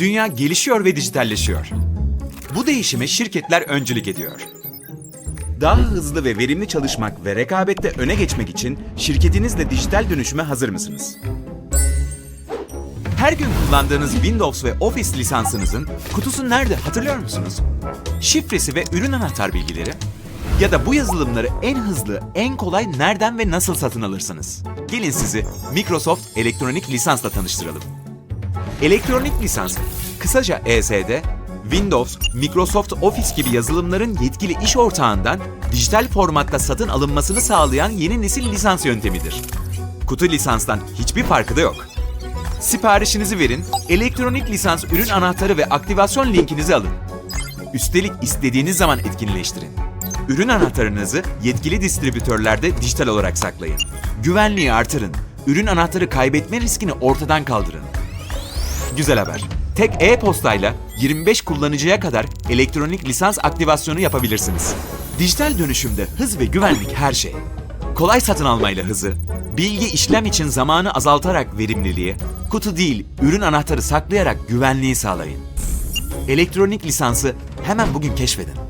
Dünya gelişiyor ve dijitalleşiyor. Bu değişime şirketler öncülük ediyor. Daha hızlı ve verimli çalışmak ve rekabette öne geçmek için şirketinizle dijital dönüşüme hazır mısınız? Her gün kullandığınız Windows ve Office lisansınızın kutusu nerede hatırlıyor musunuz? Şifresi ve ürün anahtar bilgileri? Ya da bu yazılımları en hızlı, en kolay nereden ve nasıl satın alırsınız? Gelin sizi Microsoft elektronik lisansla tanıştıralım. Elektronik lisans, kısaca ESD, Windows, Microsoft Office gibi yazılımların yetkili iş ortağından dijital formatta satın alınmasını sağlayan yeni nesil lisans yöntemidir. Kutu lisanstan hiçbir farkı da yok. Siparişinizi verin, elektronik lisans ürün anahtarı ve aktivasyon linkinizi alın. Üstelik istediğiniz zaman etkinleştirin. Ürün anahtarınızı yetkili distribütörlerde dijital olarak saklayın. Güvenliği artırın. Ürün anahtarı kaybetme riskini ortadan kaldırın. Güzel haber. Tek e-postayla 25 kullanıcıya kadar elektronik lisans aktivasyonu yapabilirsiniz. Dijital dönüşümde hız ve güvenlik her şey. Kolay satın almayla hızı, bilgi işlem için zamanı azaltarak verimliliği, kutu değil, ürün anahtarı saklayarak güvenliği sağlayın. Elektronik lisansı hemen bugün keşfedin.